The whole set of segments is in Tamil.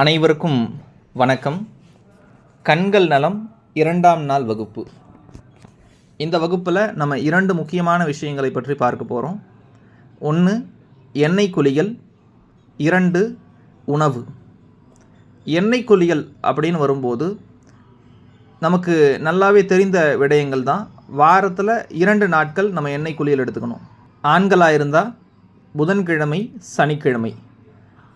அனைவருக்கும் வணக்கம். கண்கள் நலம் இரண்டாம் நாள் வகுப்பு. இந்த வகுப்பில் நம்ம இரண்டு முக்கியமான விஷயங்களை பற்றி பார்க்க போகிறோம் ஒன்று எண்ணெய் குளியல் இரண்டு உணவு. எண்ணெய் குளியல் அப்படின்னு வரும்போது நமக்கு நல்லாவே தெரிந்த விடயங்கள் தான். வாரத்தில் இரண்டு நாட்கள் நம்ம எண்ணெய் குளியல் எடுத்துக்கணும். ஆண்களாக இருந்தால் புதன்கிழமை சனிக்கிழமை.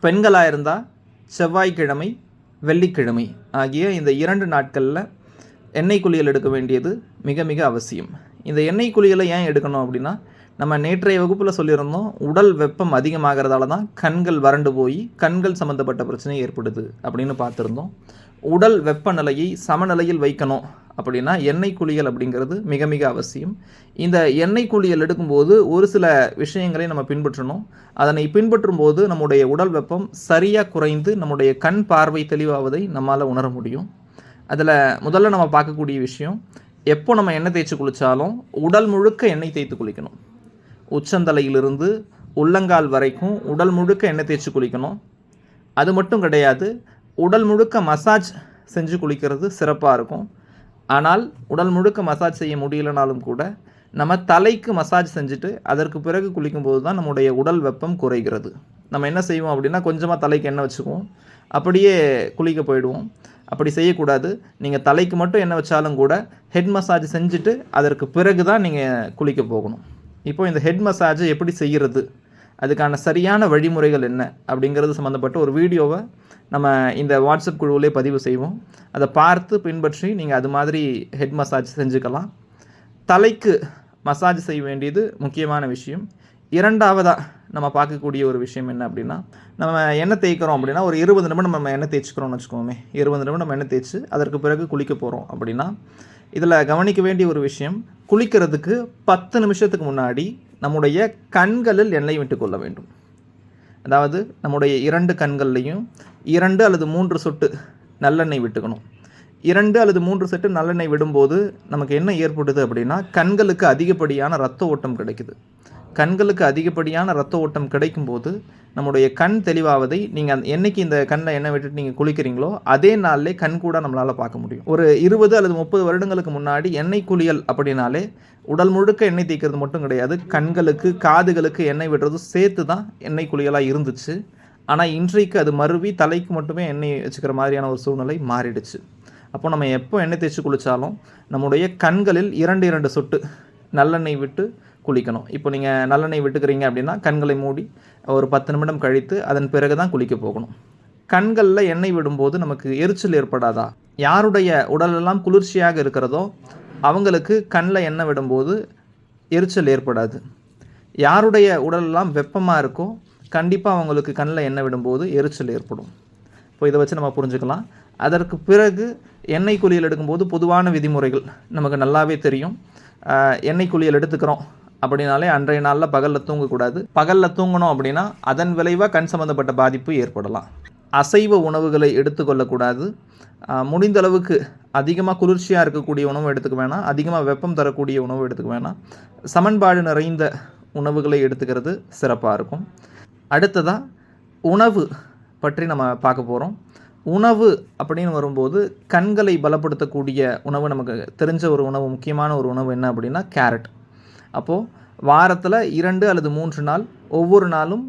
பெண்களாக இருந்தால் செவ்வாய்க்கிழமை வெள்ளிக்கிழமை ஆகிய இந்த இரண்டு நாட்களில் எண்ணெய் குளியல் எடுக்க வேண்டியது மிக மிக அவசியம். இந்த எண்ணெய் குளியலை ஏன் எடுக்கணும் அப்படின்னா நம்ம நேற்றைய வகுப்பில் சொல்லியிருந்தோம் உடல் வெப்பம் அதிகமாகிறதால தான் கண்கள் வறண்டு போய் கண்கள் சம்மந்தப்பட்ட பிரச்சனை ஏற்படுது அப்படின்னு பார்த்துருந்தோம். உடல் வெப்பநிலையை சமநிலையில் வைக்கணும். அப்படின்னா எண்ணெய் குளியல் அப்படிங்கிறது மிக மிக அவசியம். இந்த எண்ணெய் குளியல் எடுக்கும்போது ஒரு சில விஷயங்களை நம்ம பின்பற்றணும். அதனை பின்பற்றும் போது நம்முடைய உடல் வெப்பம் சரியாக குறைந்து நம்முடைய கண் பார்வை தெளிவாவதை நம்மால் உணர முடியும். அதில் முதல்ல நம்ம பார்க்கக்கூடிய விஷயம் எப்போ நம்ம எண்ணெய் தேய்ச்சி குளித்தாலும் உடல் முழுக்க எண்ணெய் தேய்த்து குளிக்கணும். உச்சந்தலையிலிருந்து உள்ளங்கால் வரைக்கும் உடல் முழுக்க எண்ணெய் தேய்ச்சி குளிக்கணும். அது மட்டும் கிடையாது உடல் முழுக்க மசாஜ் செஞ்சு குளிக்கிறது சிறப்பாக இருக்கும். ஆனால் உடல் முழுக்க மசாஜ் செய்ய முடியலனாலும் கூட நம்ம தலைக்கு மசாஜ் செஞ்சுட்டு அதற்கு பிறகு குளிக்கும்போது தான் நம்முடைய உடல் வெப்பம் குறைகிறது. நம்ம என்ன செய்வோம் அப்படின்னா கொஞ்சமாக தலைக்கு எண்ணெய் வச்சுக்குவோம். அப்படியே குளிக்க போயிடுவோம். அப்படி செய்யக்கூடாது. நீங்கள் தலைக்கு மட்டும் எண்ணெய் வச்சாலும் கூட ஹெட் மசாஜ் செஞ்சுட்டு அதற்கு பிறகு தான் நீங்கள் குளிக்க போகணும். இப்போ இந்த ஹெட் மசாஜை எப்படி செய்கிறது? அதுக்கான சரியான வழிமுறைகள் என்ன அப்படிங்கிறது சம்மந்தப்பட்ட ஒரு வீடியோவை நம்ம இந்த வாட்ஸ்அப் குழுவிலே பதிவு செய்வோம். அதை பார்த்து பின்பற்றி நீங்கள் அது மாதிரி ஹெட் மசாஜ் செஞ்சுக்கலாம். தலைக்கு மசாஜ் செய்ய வேண்டியது முக்கியமான விஷயம். இரண்டாவதாக நம்ம பார்க்கக்கூடிய ஒரு விஷயம் என்ன அப்படின்னா நம்ம எண்ணெய் தேய்க்கிறோம் அப்படின்னா ஒரு இருபது நிமிடம் நம்ம எண்ணெய் தேய்ச்சிக்கிறோம்னு வச்சுக்கோமே. இருபது நிமிடம் நம்ம எண்ணெய் தேய்ச்சி அதற்கு பிறகு குளிக்க போகிறோம் அப்படின்னா இதில் கவனிக்க வேண்டிய ஒரு விஷயம் குளிக்கிறதுக்கு பத்து நிமிஷத்துக்கு முன்னாடி நம்முடைய கண்களில் எண்ணெய் விட்டு கொள்ள வேண்டும். அதாவது நம்முடைய இரண்டு கண்கள்லையும் இரண்டு அல்லது மூன்று சொட்டு நல்லெண்ணெய் விட்டுக்கணும். இரண்டு அல்லது மூன்று சொட்டு நல்லெண்ணெய் விடும்போது நமக்கு என்ன ஏற்படுது அப்படின்னா கண்களுக்கு அதிகப்படியான ரத்த ஓட்டம் கிடைக்குது. கண்களுக்கு அதிகப்படியான ரத்த ஓட்டம் கிடைக்கும்போது நம்முடைய கண் தெளிவாவதை நீங்கள் அந்த என்னைக்கு இந்த கண்ணில் எண்ணெய் விட்டுட்டு நீங்கள் குளிக்கிறீங்களோ அதே நாளிலே கண் கூட நம்மளால் பார்க்க முடியும். ஒரு இருபது அல்லது முப்பது வருடங்களுக்கு முன்னாடி எண்ணெய் குளியல் அப்படின்னாலே உடல் முழுக்க எண்ணெய் தேய்க்கிறது மட்டும் கிடையாது. கண்களுக்கு காதுகளுக்கு எண்ணெய் விடுறதும் சேர்த்து தான் எண்ணெய் குளியலாக இருந்துச்சு. ஆனால் இன்றைக்கு அது மறுவி தலைக்கு மட்டுமே எண்ணெய் வச்சுக்கிற மாதிரியான ஒரு சூழ்நிலை மாறிடுச்சு. அப்போ நம்ம எப்போ எண்ணெய் தேய்ச்சி குளித்தாலும் நம்முடைய கண்களில் இரண்டு இரண்டு சொட்டு நல்லெண்ணெய் விட்டு குளிக்கணும். இப்போ நீங்கள் நல்லெண்ணெய் விட்டுக்கிறீங்க அப்படின்னா கண்களை மூடி ஒரு பத்து நிமிடம் கழித்து அதன் பிறகு தான் குளிக்க போகணும். கண்களில் எண்ணெய் விடும்போது நமக்கு எரிச்சல் ஏற்படாதா? யாருடைய உடலெல்லாம் குளிர்ச்சியாக இருக்கிறதோ அவங்களுக்கு கண்ணில் எண்ணெய் விடும்போது எரிச்சல் ஏற்படாது. யாருடைய உடலெல்லாம் வெப்பமாக இருக்கோ கண்டிப்பாக அவங்களுக்கு கண்ணில் எண்ணெய் விடும்போது எரிச்சல் ஏற்படும். இப்போ இதை வச்சு நம்ம புரிஞ்சுக்கலாம். அதற்கு பிறகு எண்ணெய் குளியல் எடுக்கும்போது பொதுவான விதிமுறைகள் நமக்கு நல்லாவே தெரியும். எண்ணெய் குளியல் எடுத்துக்கிறோம். அப்படின்னாலே அன்றைய நாளில் பகலில் தூங்கக்கூடாது. பகலில் தூங்கணும் அப்படின்னா அதன் விளைவாக கண் சம்மந்தப்பட்ட பாதிப்பு ஏற்படலாம். அசைவ உணவுகளை எடுத்துக்கொள்ளக்கூடாது முடிந்த அளவுக்கு அதிகமாக குளிர்ச்சியாக இருக்கக்கூடிய உணவு எடுத்துக்க வேணாம். அதிகமாக வெப்பம் தரக்கூடிய உணவு எடுத்துக்க வேணாம். சமன்பாடு நிறைந்த உணவுகளை எடுத்துக்கிறது சிறப்பாக இருக்கும். அடுத்ததாக உணவு பற்றி நம்ம பார்க்க போகிறோம் உணவு அப்படின்னு வரும்போது கண்களை பலப்படுத்தக்கூடிய உணவு நமக்கு தெரிஞ்ச ஒரு உணவு முக்கியமான ஒரு உணவு என்ன அப்படின்னா கேரட். அப்போது வாரத்தில் இரண்டு அல்லது மூன்று நாள் ஒவ்வொரு நாளும்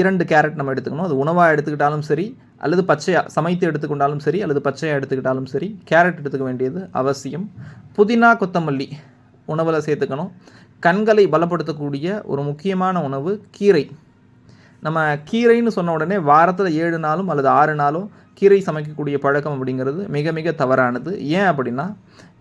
இரண்டு கேரட் நம்ம எடுத்துக்கணும். அது உணவாக எடுத்துக்கிட்டாலும் சரி அல்லது பச்சையாக சமைத்து எடுத்துக்கொண்டாலும் சரி அல்லது பச்சையாக எடுத்துக்கிட்டாலும் சரி கேரட் எடுத்துக்க வேண்டியது அவசியம். புதினா கொத்தமல்லி உணவில் சேர்த்துக்கணும். கண்களை பலப்படுத்தக்கூடிய ஒரு முக்கியமான உணவு கீரை. நம்ம கீரைன்னு சொன்ன உடனே வாரத்தில் ஏழு நாளும் அல்லது ஆறு நாளும் கீரை சமைக்கக்கூடிய பழக்கம் அப்படிங்கிறது மிக மிக தவறானது. ஏன் அப்படின்னா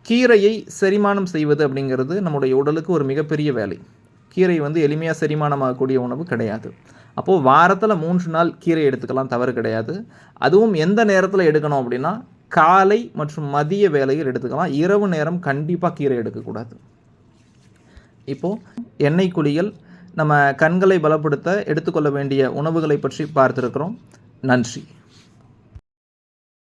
கீரையை செரிமானம் செய்வது அப்படிங்கிறது நம்முடைய உடலுக்கு ஒரு மிகப்பெரிய வேலை. கீரை வந்து எளிமையாக செரிமானமாகக்கூடிய உணவு கிடையாது. அப்போது வாரத்தில் மூன்று நாள் கீரை எடுத்துக்கலாம் தவறு கிடையாது. அதுவும் எந்த நேரத்தில் எடுக்கணும் அப்படின்னா காலை மற்றும் மதிய வேலையில் எடுத்துக்கலாம். இரவு நேரம் கண்டிப்பாக கீரை எடுக்கக்கூடாது. இப்போது எண்ணெய் குளியல் நம்ம கண்களை பலப்படுத்த எடுத்துக்கொள்ள வேண்டிய உணவுகளை பற்றி பார்த்துருக்குறோம். நன்றி.